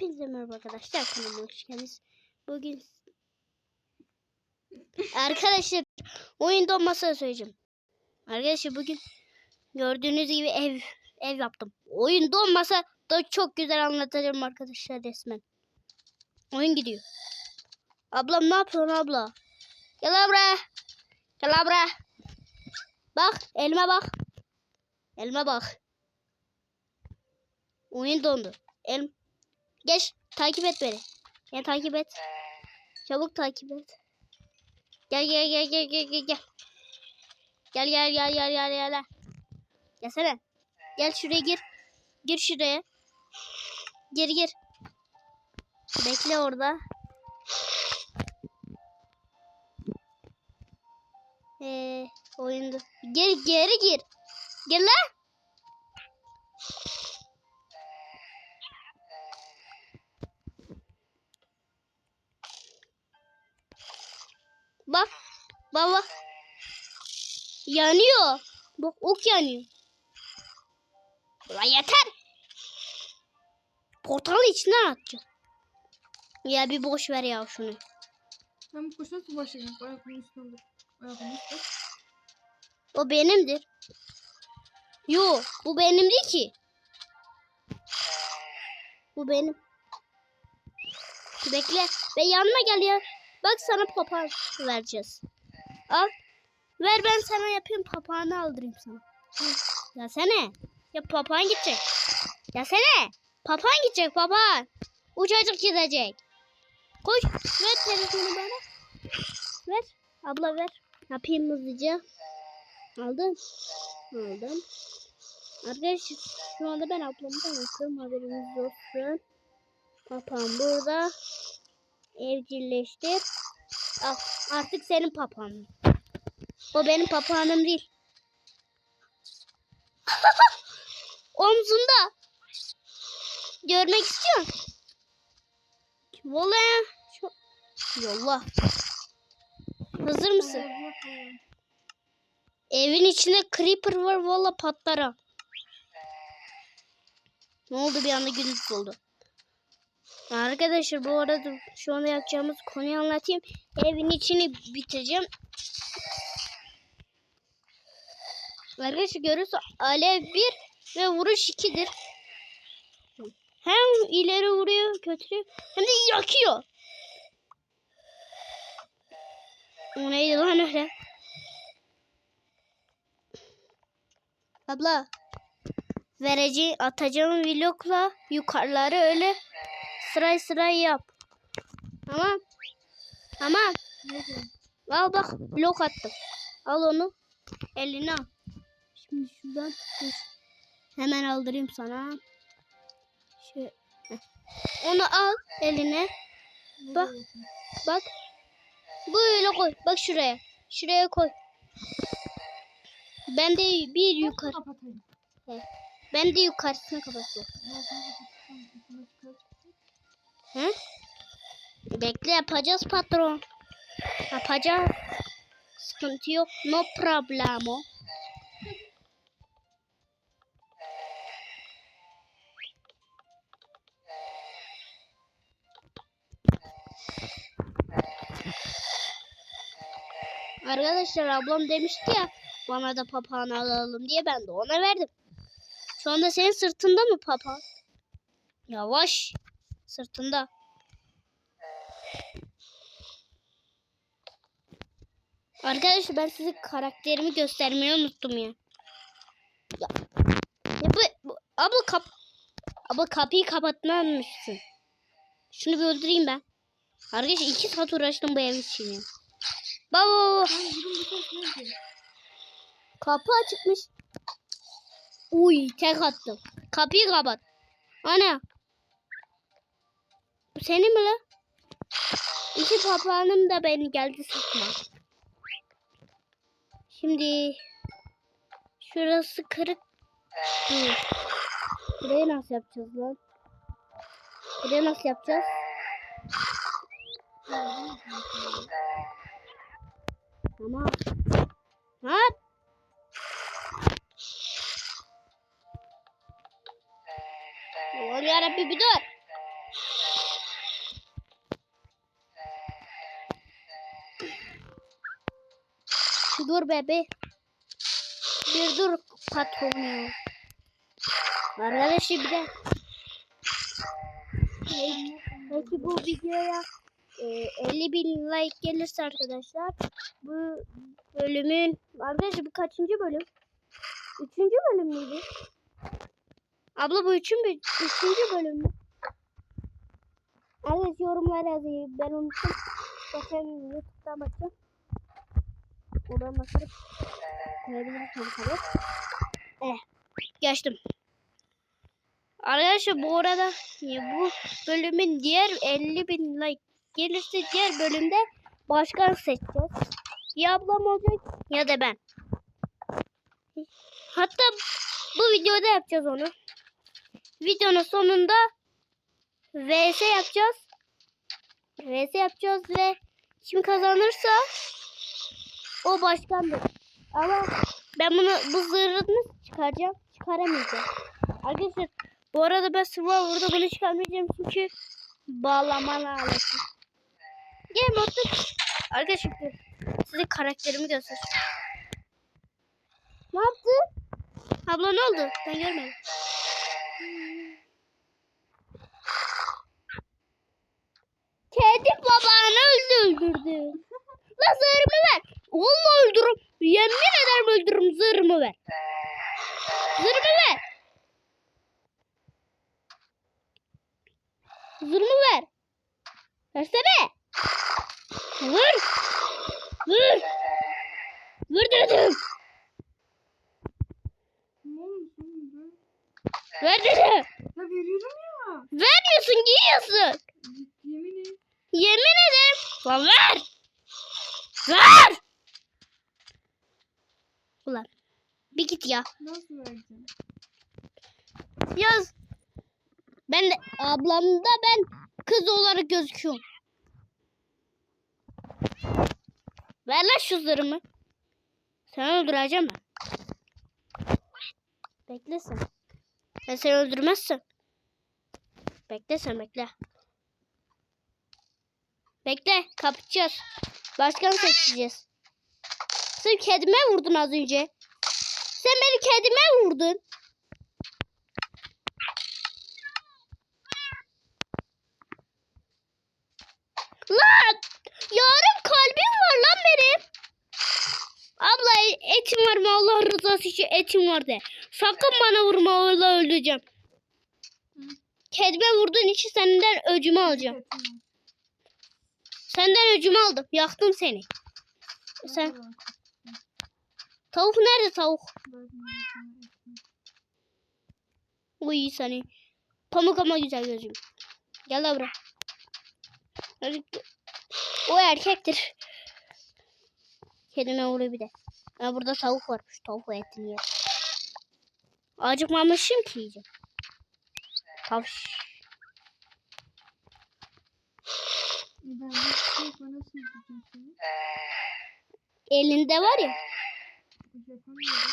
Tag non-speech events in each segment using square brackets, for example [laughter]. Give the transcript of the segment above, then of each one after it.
Hepinize merhaba arkadaşlar. Kanalıma hoş geldiniz. Bugün arkadaşlar oyun donması söyleyeceğim. Arkadaşlar bugün gördüğünüz gibi ev ev yaptım. Oyun donmasa da çok güzel anlatacağım arkadaşlar resmen. Oyun gidiyor. Ablam ne yapıyorsun abla? Gel buraya. Gel buraya. Bak elime bak. Elime bak. Oyun dondu. El Geç takip et beni. Beni takip et. Çabuk takip et. Gel gel gel gel gel gel gel. Gel gel gel gel gel gel. gel. Gelsene. Gel şuraya gir. Gir şuraya. Gir gir. Bekle orada. Ee, oyunda. Geri geri gir. Gel lan. Bak. Bak bak. Yanıyor. Bak ok yanıyor. Ulan yeter. Portalı içinden atacağım. Ya bir boş ver ya şunu. Ben bu koşu nasıl başlayacağım? O benimdir. Yo bu benim değil ki. Bu benim. Bekle. Ve yanıma gel ya. Bak sana papağan vereceğiz. Al. Ver ben sana yapayım papağanı aldırayım sana. Gelsene. Ya papağan gidecek. Gelsene. Papağan gidecek papağan. Uçacık gidecek. Koş. Ver telefonu bana. Ver. Abla ver. Yapayım hızlıca. Aldım. Aldım. Arkadaşlar şu anda ben ablamdan yapıyorum haberiniz olsun. Papağan burada. Evcilleştir. Al artık senin papağanın. O benim papağanım değil. [laughs] Omzunda. Görmek istiyorsun. Vallahi. Şu... Yolla. Hazır mısın? Evin içinde creeper var valla patlara. Ne oldu bir anda gündüz oldu. Arkadaşlar bu arada şu anda yapacağımız konuyu anlatayım. Evin içini bitireceğim. Arkadaşlar görüyorsunuz alev 1 ve vuruş 2'dir. Hem ileri vuruyor götürüyor hem de yakıyor. O neydi lan öyle? Abla vereceği atacağım vlogla yukarıları öyle sıray sıray yap. Tamam. Tamam. Al bak blok attım. Al onu. Eline al. Şimdi şuradan dur. Hemen aldırayım sana. Şöyle. Onu al eline. Bak. Bak. Böyle koy. Bak şuraya. Şuraya koy. Ben de bir yukarı. Ben de yukarısını kapatıyorum. Hı? Bekle yapacağız patron. Yapacağız. Sıkıntı yok. No problemo. Arkadaşlar ablam demişti ya bana da papağan alalım diye ben de ona verdim. Şu anda senin sırtında mı papağan? Yavaş. Sırtında. Arkadaşlar ben size karakterimi göstermeyi unuttum ya. Ya, ya bu, bu abla kap abla kapıyı kapatmamışsın. Şunu bir öldüreyim ben. Arkadaşlar iki saat uğraştım bu ev için. Baba? Kapı açıkmış. Uy tek attım. Kapıyı kapat. Ana. Bu senin mi lan? İki papağanım da beni geldi sıkma. Şimdi şurası kırık. Burayı nasıl yapacağız lan? Burayı nasıl yapacağız? Tamam. Ha? Aman yarabbi bir dur. Dur bebe. Bir dur patron ya. Arkadaşlar bir de belki, bu videoya e, 50 bin like gelirse arkadaşlar bu bölümün arkadaşlar bu kaçıncı bölüm? Üçüncü bölüm müydü? Abla bu üçün, üçüncü bölüm mü? Evet yorumlar yazayım. Ben unuttum. Zaten YouTube'dan bakacağım. Oradan bakarım. Koyabilirsem tabii. Eh. Geçtim. Arkadaşlar bu arada ya bu bölümün diğer 50 bin like gelirse diğer bölümde başkan seçeceğiz. Ya ablam olacak ya da ben. Hatta bu videoda yapacağız onu. Videonun sonunda VS yapacağız. VS yapacağız ve kim kazanırsa o başkandır. Ama ben bunu bu zırhını çıkaracağım. Çıkaramayacağım. Arkadaşlar bu arada ben Survivor'da bunu çıkarmayacağım çünkü bağlamalı aleti. Gel modda Arkadaşlar size karakterimi göster. Ne yaptı? Abla ne oldu? Ben görmedim. Kedi babanı öldürdü. La zırhımı ver. Vallahi öldürürüm. Yemin ederim öldürürüm zırhımı ver. Zırhımı ver. Zırhımı ver. Versene. Vur. Vur. Vur dedim. Ver dedim. Ya veriyorum ya. Vermiyorsun giyiyorsun. Yemin et. Yemin ederim. Ver. Ver. Ulan. Bir git ya. Nasıl vereceğim? Yaz. Ben de ablamda ben kız olarak gözüküyorum. Ver lan şu zırhımı. Seni öldüreceğim ben. Beklesin. Ben seni öldürmezsem. Bekle sen bekle. Bekle kapatacağız. Başkan seçeceğiz. Sen kedime vurdun az önce. Sen beni kedime vurdun. Lan! Yarım kalbim var lan benim. Abla etim var mı Allah rızası için etim var de. Sakın bana vurma öyle öldüreceğim. Kedime vurduğun için senden öcümü alacağım. Senden öcümü aldım. Yaktım seni. Sen tavuk nerede tavuk? Uy seni. Pamuk ama güzel gözüm. Gel buraya. Hadi. O erkektir. Kedime vuruyor bir de. Ha, burada tavuk varmış. Tavuk etini yer. Acıkmamışım ki yiyeceğim. Tavş. E ben bir şey. Yapamıyorum.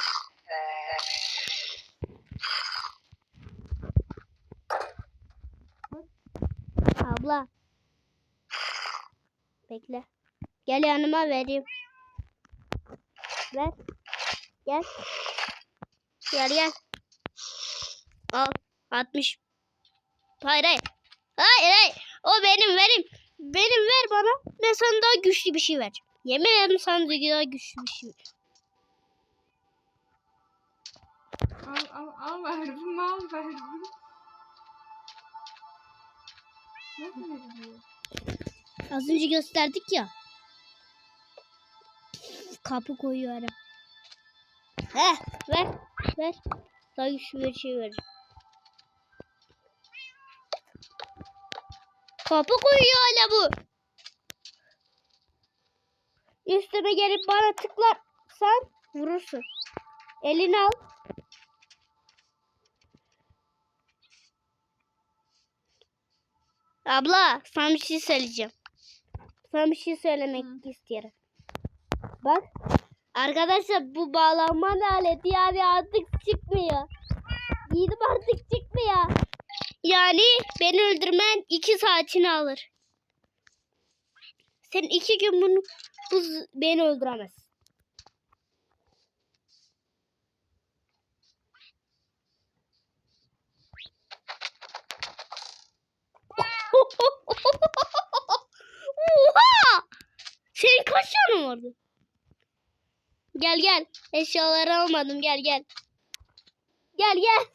Abla. Bekle. Gel yanıma vereyim. Ver. Gel. Gel gel. Al. 60. Hayır hayır. Hayır hayır. O benim verim. Benim ver bana. Ben sana daha güçlü bir şey vereceğim. Yemin ederim sana daha güçlü bir şey vereceğim. Al al al verdim al verdim. Nasıl veriliyor? Az önce gösterdik ya. Kapı koyuyorum. He, ver, ver. Daha güçlü bir şey ver. Kapı koyuyor hala bu. Üstüme gelip bana tıklarsan vurursun. Elini al. Abla sana bir şey söyleyeceğim. Sana bir şey söylemek istiyorum. Bak. Arkadaşlar bu bağlanma aleti yani artık çıkmıyor. Giydim artık çıkmıyor. Yani beni öldürmen iki saatini alır. Sen iki gün bunu bu beni öldüremez. Oha! Senin kaç canın vardı? Gel gel. Eşyaları almadım. Gel gel. Gel gel.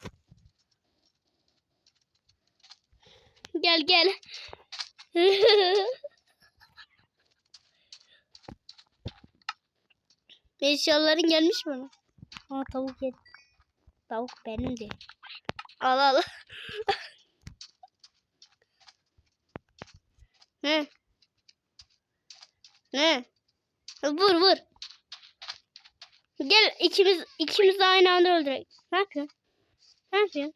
Gel gel. [laughs] Eşyaların gelmiş mi? Aa tavuk yedi. Tavuk benim de. Al al. [laughs] ne? Ne? Vur vur. Gel ikimiz ikimiz aynı anda öldürek. Ne yapıyorsun? Ne yapıyorsun?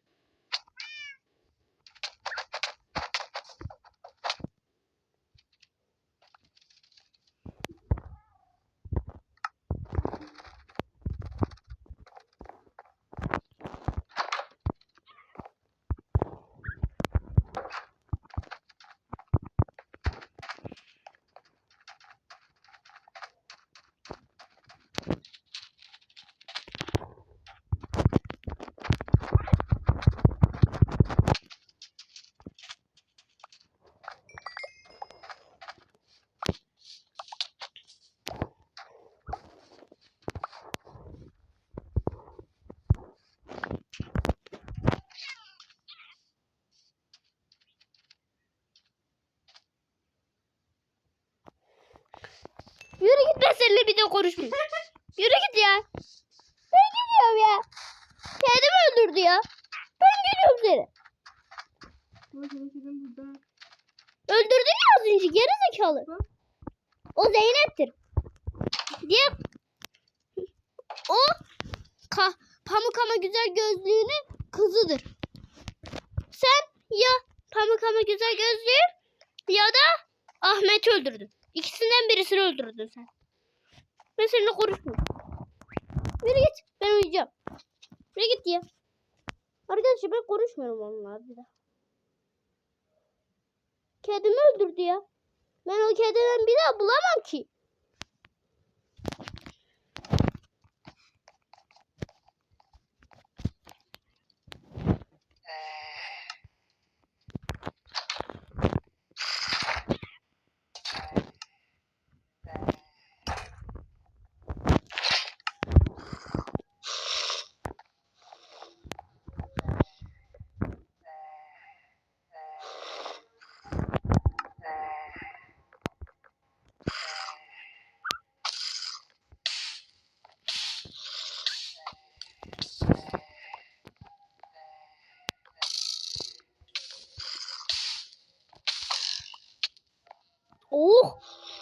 Yürü git ben seninle bir de konuşmayayım. Yürü git ya. Ben gidiyorum ya. Kedim öldürdü ya. Ben geliyorum seni. Baba senin kedin burada. Öldürdün ya az önce geri zekalı. Bak. O Zeynep'tir. Diye o ka, pamuk ama güzel gözlüğünün kızıdır. Sen ya pamuk ama güzel gözlüğü ya da Ahmet'i öldürdün. İkisinden birisini öldürdün sen. Ben seninle konuşmuyorum. Yürü uyuyacağım. Yürü git ya. Arkadaşlar ben konuşmuyorum onunla bir daha. Kedimi öldürdü ya. Ben o kediden bir daha bulamam ki.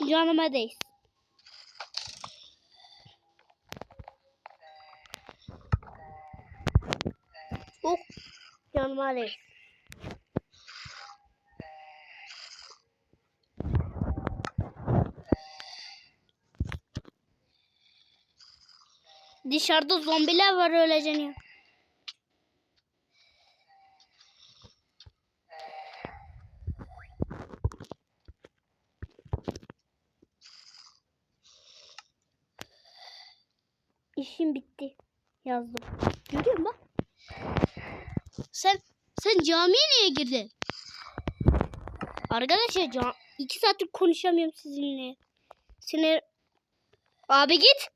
Canıma değsin. Oh canıma değsin. Dışarıda zombiler var öylece İşim bitti. Yazdım. Görüyor musun. Sen sen camiye niye girdin? Arkadaşlar cam iki saattir konuşamıyorum sizinle. Sinir. Abi git.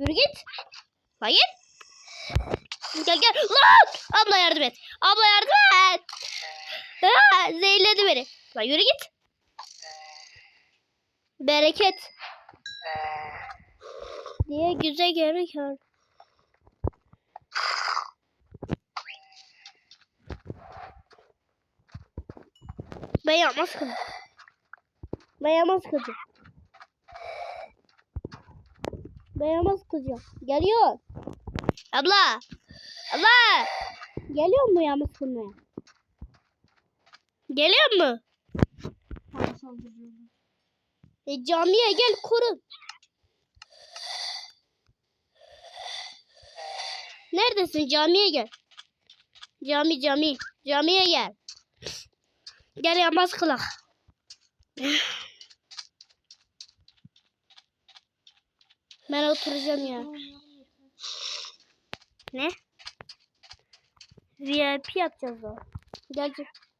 Yürü git. Hayır. Gel gel. Lan! Abla yardım et. Abla yardım et. Aa, zehirledi beni. Lan yürü git. Bereket. Diye güzel gerekiyor. Ben yapmaz kızım. Ben yapmaz kızım. Ben yapmaz kızım. Geliyor. Abla. Abla. Geliyor mu yalnız kılmaya? Geliyor mu? E, camiye gel koru. Neredesin? Camiye gel. Cami cami. Camiye gel. Gel yanmaz kulak. Ben oturacağım ya. Ne? VIP yapacağız o. Gel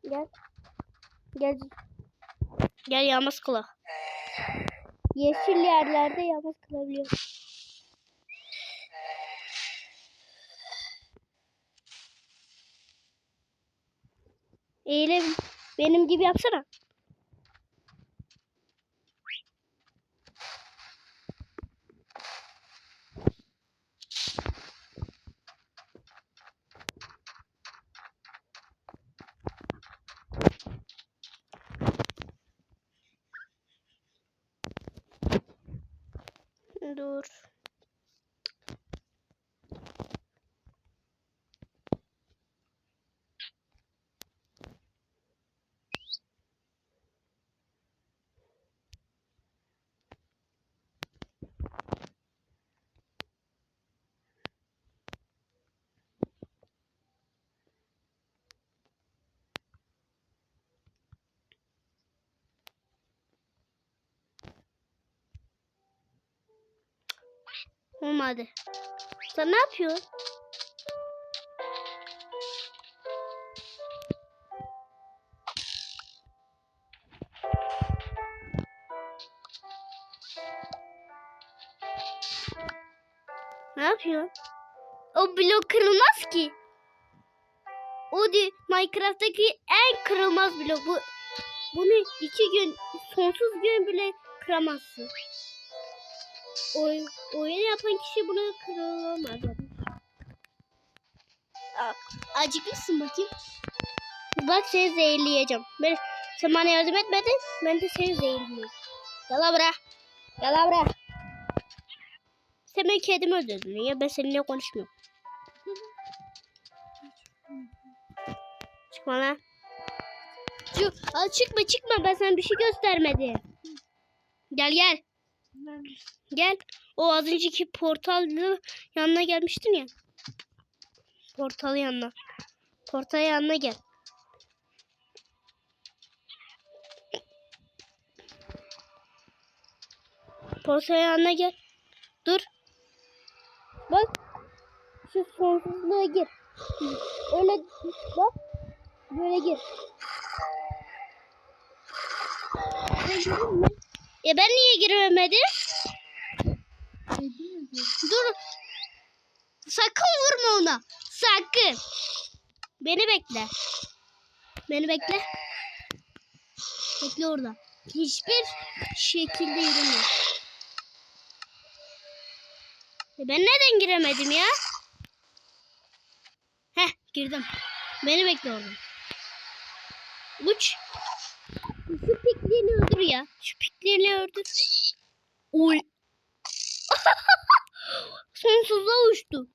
gel. Gel. Gel yalnız kulak. Yeşil yerlerde yalnız kılabiliyor. Eyle benim gibi yapsana. Dur. Olmadı. Sen ne yapıyorsun? Ne yapıyorsun? O blok kırılmaz ki. O di Minecraft'taki en kırılmaz blok. Bu bunu iki gün, sonsuz gün bile kıramazsın. Oyun, oyun yapan kişi bunu kırılamaz. Aa, Acıklısın bakayım. Bak seni zehirleyeceğim. Ben, sen bana yardım etmedin. Ben de seni zehirleyeceğim. Buraya. Gel lan buraya. Sen benim kedimi öldürdün. Ya ben seninle konuşmuyorum. Çıkma lan. Şu, al çıkma çıkma ben sana bir şey göstermedim. Gel gel. Gel. O az önceki portalın yanına gelmiştin ya. Portal yanına. Portal yanına gel. Portal yanına gel. Dur. Bak. Şu sonsuzluğa gir. Öyle bak. Böyle gir. Sen E ben niye giremedim? Dur. Sakın vurma ona. Sakın. Beni bekle. Beni bekle. Bekle orada. Hiçbir şekilde yürüme. E ben neden giremedim ya? Heh girdim. Beni bekle orada. Uç. Şu piklerini öldür ya. Şu piklerini öldür. Oy. [laughs] Sonsuzluğa uçtu.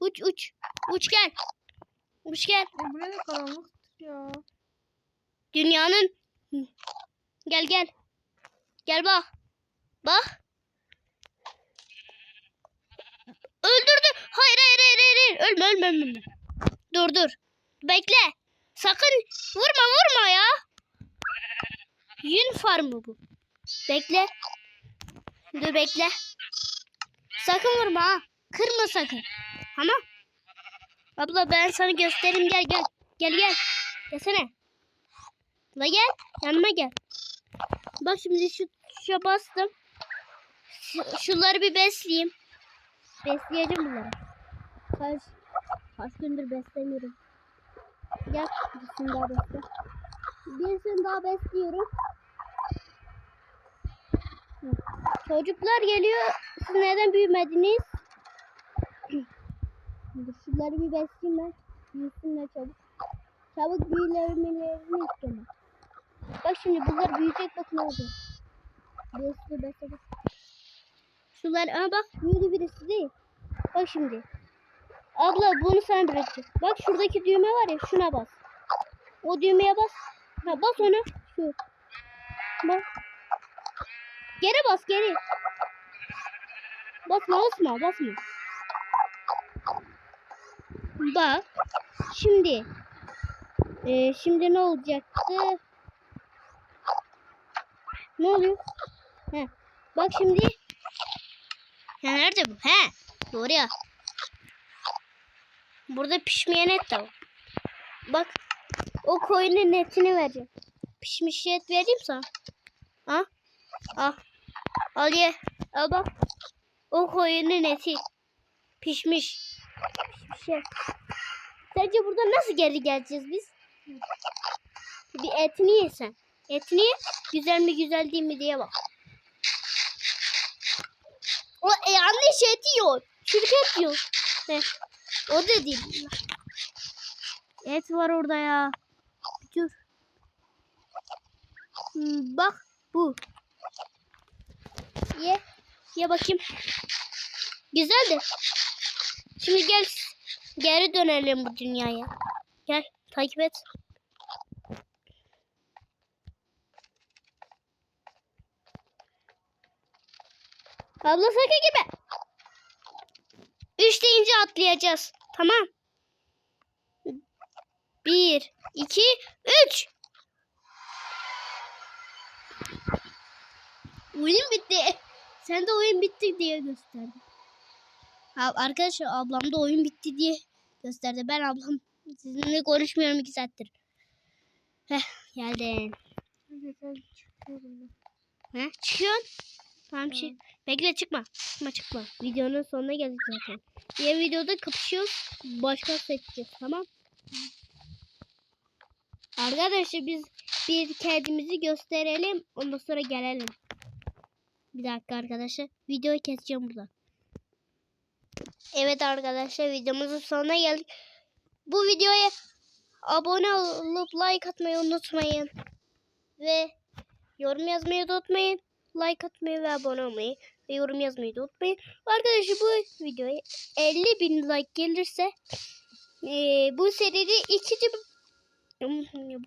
Uç uç. Uç gel. Uç gel. E buraya da karanlık ya. Dünyanın. Gel gel. Gel bak. Bak. Öldürdü. Hayır hayır hayır. hayır. Ölme ölme ölme. Dur dur. Bekle. Sakın vurma vurma ya. Yün farmı bu. Bekle. Dur bekle. Sakın vurma ha. Kırma sakın. Tamam. Abla ben sana göstereyim gel gel. Gel gel. Gelsene. La gel. Yanıma gel. Bak şimdi şu tuşa bastım. Şu- şunları bir besleyeyim. Besleyeceğim bunları. Kaç, kaç gündür beslemiyorum. Gel. Birisini daha besle. Birisini daha besliyorum. Çocuklar geliyor. Siz neden büyümediniz? Şunları bir besleyeyim ben. Büyüsünler çabuk. Çabuk büyülemelerini istiyorum. Bak şimdi bunlar büyüyecek bak ne oldu. Besle besle besle. Şunlar ama bak büyüdü birisi değil. Bak şimdi. Abla bunu sen bırakacağız. Bak şuradaki düğme var ya şuna bas. O düğmeye bas. Ha bas ona. Şu. Bak. Geri bas geri. Basma basma basma. Bak. Şimdi. Ee, şimdi ne olacaktı? Ne oluyor? He. Bak şimdi. Ya nerede bu? He. Doğru ya. Burada pişmeyen et de var. Bak. O koyunun etini vereceğim. Pişmiş et vereyim sana. Ha? Al. Al ye. Al bak. O koyunun eti. Pişmiş. Pişmiş et. Sence burada nasıl geri geleceğiz biz? Bir etini yesen. Etini güzel mi güzel değil mi diye bak. O e, yanlış et yiyor. Çürük et yiyor. Heh. O da. Et var orada ya. Dur. Hmm, bak bu. Ye. Ye bakayım. Güzeldi. Şimdi gel geri dönelim bu dünyaya. Gel takip et. Abla sakın gibi. Üç deyince atlayacağız. Tamam. Bir, iki, üç. Oyun bitti. Sen de oyun bitti diye gösterdi. Ha, arkadaşlar ablam da oyun bitti diye gösterdi. Ben ablam sizinle konuşmuyorum iki saattir. Heh geldin. Ben çıkıyorum. He, çıkıyorsun. Tamam şey. Bekle çıkma. Çıkma çıkma. Videonun sonuna geldik zaten. Diğer videoda kapışıyoruz. Başka seçeceğiz tamam. Arkadaşlar biz bir kendimizi gösterelim. Ondan sonra gelelim. Bir dakika arkadaşlar. Videoyu keseceğim burada. Evet arkadaşlar videomuzun sonuna geldik. Bu videoya abone olup like atmayı unutmayın. Ve yorum yazmayı da unutmayın. Like atmayı ve abone olmayı ve yorum yazmayı da unutmayın. Arkadaşlar bu videoya 50 bin like gelirse eee, bu seride ikinci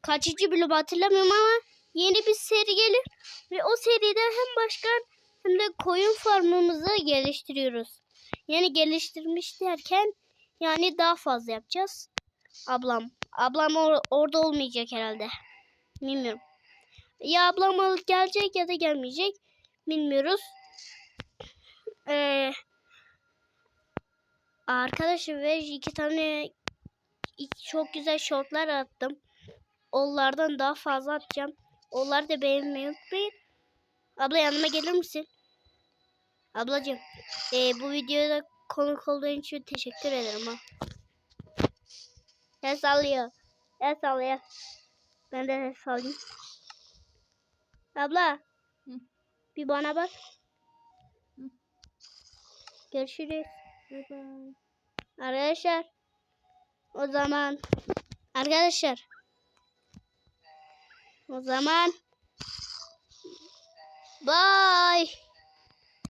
kaçıncı bölüm hatırlamıyorum ama yeni bir seri gelir ve o seride hem başkan hem de koyun farmımızı geliştiriyoruz. Yani geliştirmiş derken yani daha fazla yapacağız. Ablam. Ablam or- orada olmayacak herhalde. Bilmiyorum. Ya ablam alıp gelecek ya da gelmeyecek. Bilmiyoruz. Ee, arkadaşım ve iki tane çok güzel shortlar attım. Onlardan daha fazla atacağım. Onları da beğenmeyi unutmayın. Abla yanıma gelir misin? Ablacığım ee, bu videoda konuk olduğun için teşekkür ederim ha. El sallıyor. El sallıyor. Ben de el sallayayım. Abla. Hı. Bir bana bak. Hı. Görüşürüz. Bye bye. Arkadaşlar. O zaman. Arkadaşlar. O zaman. Bye.